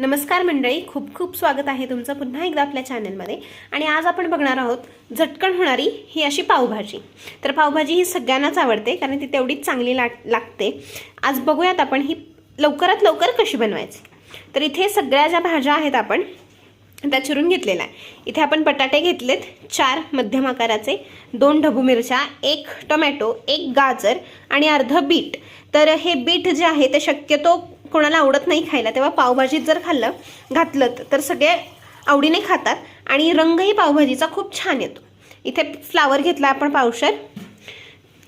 नमस्कार मंडळी खूप खूप स्वागत आहे तुमचं पुन्हा एकदा आपल्या चॅनलमध्ये. आणि आज आपण बघणार आहोत झटकन होणारी ही अशी पावभाजी. तर पावभाजी ही सगळ्यांनाच आवडते कारण ती तेवढीच चांगली लाग लागते. आज बघूयात आपण ही लवकरात लवकर कशी बनवायची. तर इथे सगळ्या ज्या भाज्या आहेत आपण त्या चिरून घेतलेल्या आहे इथे आपण बटाटे घेतलेत चार मध्यम आकाराचे दोन ढबू मिरच्या एक टोमॅटो एक गाजर आणि अर्ध बीट. तर हे बीट जे आहे ते शक्यतो कोणाला आवडत नाही खायला तेव्हा पावभाजीत जर खाल्लं घातलं तर सगळे आवडीने खातात आणि रंगही पावभाजीचा खूप छान येतो. इथे फ्लावर घेतला आपण पावशर.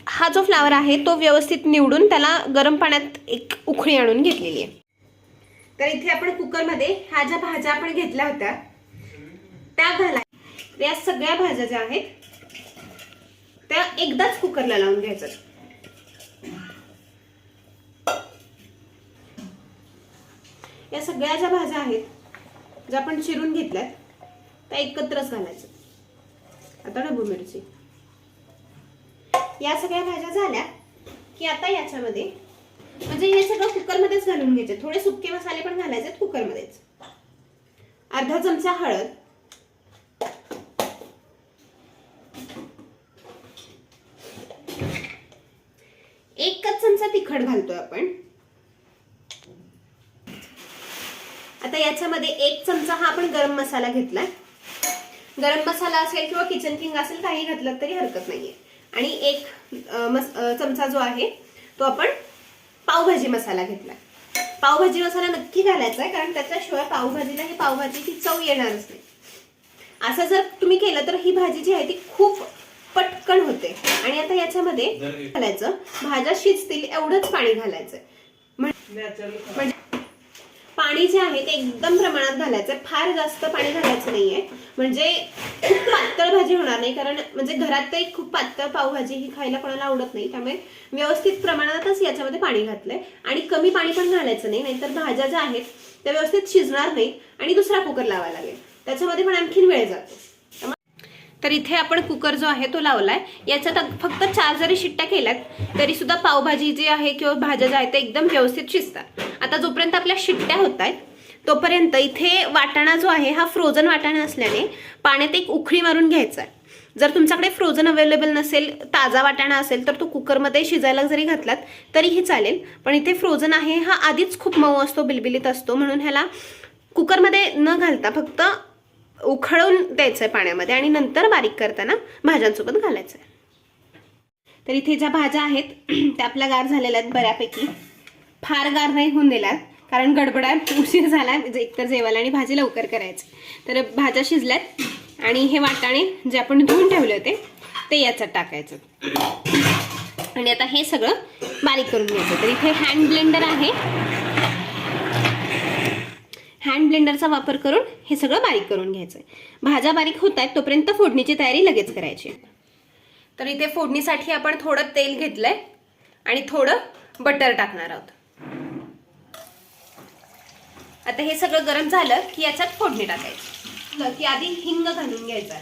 हा जो फ्लावर आहे तो व्यवस्थित निवडून त्याला गरम पाण्यात एक उखळी आणून घेतलेली आहे. तर इथे आपण कुकरमध्ये ह्या ज्या भाज्या आपण घेतल्या होत्या त्या घाला या सगळ्या भाज्या ज्या आहेत त्या एकदाच कुकरला लावून घ्यायचं. या सगळ्या ज्या भाज्या आहेत ज्या आपण चिरून घेतल्यात त्या एकत्रच घालायचं. आता डबू मिरची. या सगळ्या भाज्या झाल्या की आता याच्यामध्ये म्हणजे हे सगळं कुकरमध्येच घालून घ्यायचे. थोडे सुके मसाले पण घालायचे कुकरमध्येच. अर्धा चमचा हळद. एकच चमचा तिखट घालतोय आपण. आता याच्यामध्ये एक चमचा हा आपण गरम मसाला घेतलाय. गरम मसाला असेल किंवा किचन किंग असेल काही घातलं तरी हरकत नाहीये. आणि एक चमचा जो आहे तो आपण पावभाजी मसाला घेतला पावभाजी मसाला नक्की घालायचा आहे कारण त्याच्याशिवाय पावभाजीला ही पावभाजीची चव येणारच नाही. असं जर तुम्ही केलं तर ही भाजी जी आहे ती खूप पटकन होते. आणि आता याच्यामध्ये घालायचं. भाज्या शिजतील एवढंच पाणी घालायचं म्हणजे पाणी जे आहे ते एकदम प्रमाणात घालायचं फार जास्त पाणी घालायचं नाहीये. म्हणजे खूप पातळ भाजी होणार नाही कारण म्हणजे घरात तरी खूप पातळ पावभाजी ही खायला कोणाला आवडत नाही. त्यामुळे व्यवस्थित प्रमाणातच याच्यामध्ये पाणी घातलंय. आणि कमी पाणी पण घालायचं नाही नाहीतर भाज्या ज्या आहेत त्या व्यवस्थित शिजणार नाही आणि दुसरा कुकर लावावा लागेल. त्याच्यामध्ये पण आणखीन वेळ जातो. तर इथे आपण कुकर जो आहे तो लावलाय. याच्यात फक्त चार जरी शिट्ट्या केल्यात तरी सुद्धा पावभाजी जी आहे किंवा भाज्या ज्या आहेत त्या एकदम व्यवस्थित शिजतात. आता जोपर्यंत आपल्या शिट्ट्या होत आहेत तोपर्यंत इथे वाटाणा जो आहे हा फ्रोझन वाटाणा असल्याने पाण्यात एक उखळी मारून घ्यायचा आहे जर तुमच्याकडे फ्रोझन अवेलेबल नसेल ताजा वाटाणा असेल तर तो कुकरमध्ये शिजायला जरी घातलात तरीही चालेल. पण इथे फ्रोझन आहे हा आधीच खूप मऊ असतो बिलबिलीत असतो म्हणून ह्याला कुकरमध्ये न घालता फक्त उखळून द्यायचं आहे पाण्यामध्ये आणि नंतर बारीक करताना भाज्यांसोबत घालायचं आहे तर इथे ज्या भाज्या आहेत त्या आपल्या गार झालेल्या आहेत बऱ्यापैकी. फार गार नाही होऊन दिल्यात कारण गडबडात उशीर झाला. म्हणजे एकतर जेवायला आणि भाजी लवकर करायची. तर भाज्या शिजल्यात. आणि हे वाटाणे जे आपण धुवून ठेवले होते ते याच्यात टाकायचं. आणि आता हे सगळं बारीक करून घ्यायचं. तर इथे हँड ब्लेंडर आहे. हँड ब्लेंडरचा वापर करून हे सगळं बारीक करून घ्यायचं. आहे भाज्या बारीक होत आहेत तोपर्यंत फोडणीची तयारी लगेच करायची. तर इथे फोडणीसाठी आपण थोडं तेल घेतलंय. आणि थोडं बटर टाकणार आहोत. आता हे सगळं गरम झालं की याच्यात फोडणी टाकायची. की आधी हिंग घालून घ्यायचा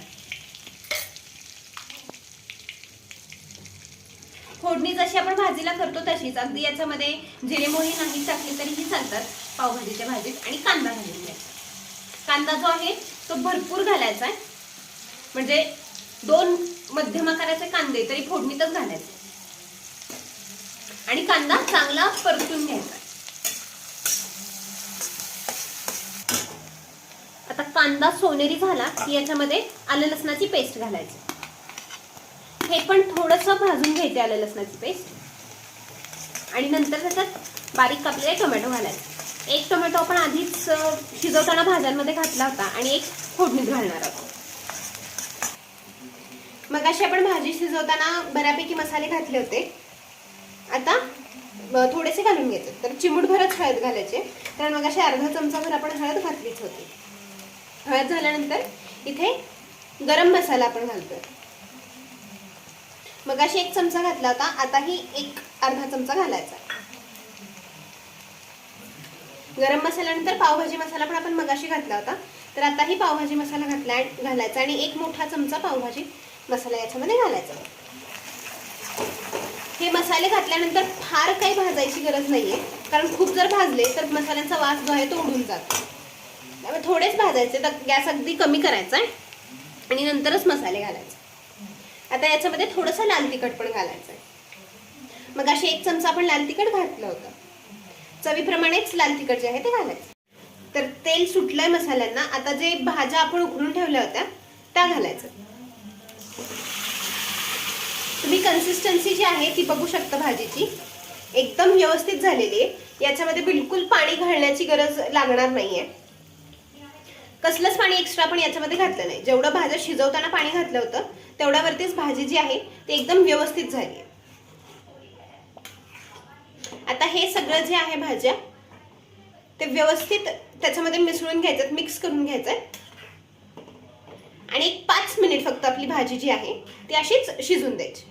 फोडणी जशी आपण भाजीला करतो तशीच. अगदी याच्यामध्ये जिरे मोहरी नाही टाकली तरीही चालतात. पावभाजीच्या भाजीत आणि कांदा घालून घ्यायचा. कांदा जो आहे तो भरपूर घालायचा आहे. म्हणजे दोन मध्यम आकाराचे कांदे तरी फोडणीतच घालायचे. आणि कांदा चांगला परतून घ्यायचा आता कांदा सोनेरी झाला की याच्यामध्ये आलं लसणाची पेस्ट घालायची. हे पण थोडस भाजून घ्यायचे आलं लसणाची पेस्ट. आणि नंतर त्याच्यात बारीक कापलेले टोमॅटो घालायचे. एक टोमॅटो आपण आधीच शिजवताना भाज्यांमध्ये घातला होता आणि एक फोडणीत घालणार आहोत. मग अशी आपण भाजी शिजवताना बऱ्यापैकी मसाले घातले होते. आता थोडेसे घालून घ्यायचे तर चिमूटभरच हळद घालायचे. कारण मग अशी अर्धा चमचाभर आपण हळद घातलीच होती. हळद झाल्यानंतर इथे गरम मसाला आपण घालतोय. मग अशी एक चमचा घातला होता आताही एक अर्धा चमचा घालायचा. गरम मसाल्यानंतर पावभाजी मसाला पण आपण मगाशी घातला होता तर आताही पावभाजी मसाला घातला घालायचा आणि एक मोठा चमचा पावभाजी मसाला याच्यामध्ये घालायचा. हे मसाले घातल्यानंतर फार काही भाजायची गरज नाहीये कारण खूप जर भाजले तर मसाल्यांचा वास जो आहे तो उडून जातो. त्यामुळे थोडेच भाजायचे तर गॅस अगदी कमी करायचा आहे. आणि नंतरच मसाले घालायचे. आता याच्यामध्ये थोडंसं लाल तिखट पण घालायचं आहे. मग असे एक चमचा आपण लाल तिखट घातलं होतं. चवीप्रमाणेच लाल तिखट जे आहे ते घालायचं. तर तेल सुटलंय मसाल्यांना आता जे भाज्या आपण उकळून ठेवल्या होत्या त्या घालायचं. तुम्ही कन्सिस्टन्सी जी आहे ती बघू शकता भाजीची. एकदम व्यवस्थित झालेली आहे. याच्यामध्ये बिलकुल पाणी घालण्याची गरज लागणार नाही आहे कसलंच पाणी एक्स्ट्रा पण याच्यामध्ये घातलं नाही. जेवढं भाज्या शिजवताना पाणी घातलं होतं तेवढ्यावरतीच भाजी जी आहे ती एकदम व्यवस्थित झाली. आहे आता हे सगळं जे आहे भाज्या ते व्यवस्थित त्याच्यामध्ये मिसळून घ्यायचं मिक्स करून घ्यायचं. आणि एक पाच मिनिट फक्त आपली भाजी जी आहे ती अशीच शिजून द्यायची.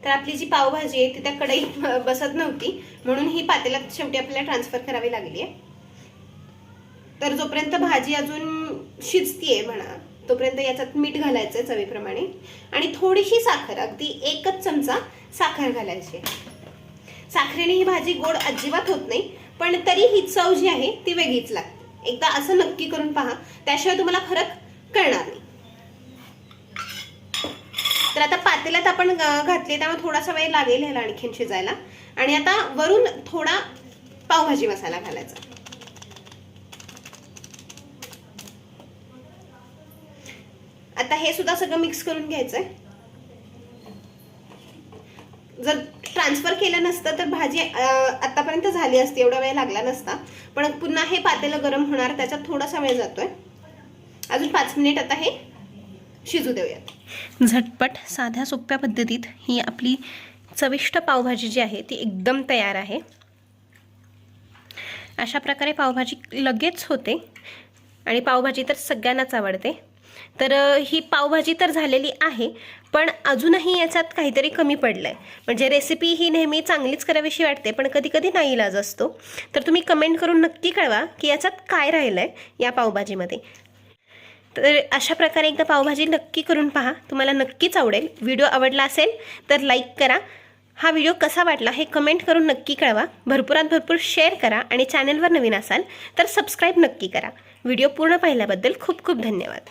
तर आपली जी पावभाजी आहे ती त्या कढईत बसत नव्हती म्हणून ही पातेल्या शेवटी आपल्याला ट्रान्सफर करावी लागली आहे. तर जोपर्यंत भाजी अजून शिजतीये म्हणा तोपर्यंत याच्यात मीठ घालायचं चवीप्रमाणे. आणि थोडीशी साखर अगदी एकच चमचा साखर घालायची साखरेने ही भाजी गोड अजिबात होत नाही पण तरी ही चव जी आहे ती वेगळीच लागते. एकदा असं नक्की करून पहा त्याशिवाय तुम्हाला फरक कळणार नाही. तर आता पातेल्यात आपण घातले त्यामुळे थोडासा वेळ लागेल ह्याला आणखीन शिजायला. आणि आता वरून थोडा पावभाजी मसाला घालायचा. हे सुद्धा सगळं मिक्स करून घ्यायचं आहे जर ट्रान्सफर केलं नसतं तर भाजी आत्तापर्यंत आतापर्यंत झाली असती एवढा वेळ लागला नसता. पण पुन्हा हे पातेलं गरम होणार त्याच्यात थोडासा वेळ जातोय. अजून पाच मिनिट आता हे शिजू देऊयात. झटपट साध्या सोप्या पद्धतीत ही आपली चविष्ट पावभाजी जी आहे ती एकदम तयार आहे. अशा प्रकारे पावभाजी लगेच होते आणि पावभाजी तर सगळ्यांनाच आवडते. तर ही पावभाजी तर झालेली आहे पण अजूनही याच्यात काहीतरी कमी पडलं आहे म्हणजे रेसिपी ही नेहमी चांगलीच करावीशी वाटते पण कधी कधी नाही इलाज असतो. तर तुम्ही कमेंट करून नक्की कळवा की याच्यात काय राहिलं आहे या पावभाजीमध्ये. तर अशा प्रकारे एकदा पावभाजी नक्की करून पहा. तुम्हाला नक्कीच आवडेल. व्हिडिओ आवडला असेल तर लाईक करा. हा व्हिडिओ कसा वाटला हे कमेंट करून नक्की कळवा. भरपुरात भरपूर शेअर करा आणि चॅनलवर नवीन असाल तर सबस्क्राईब नक्की करा. व्हिडिओ पूर्ण पाहिल्याबद्दल खूप खूप धन्यवाद.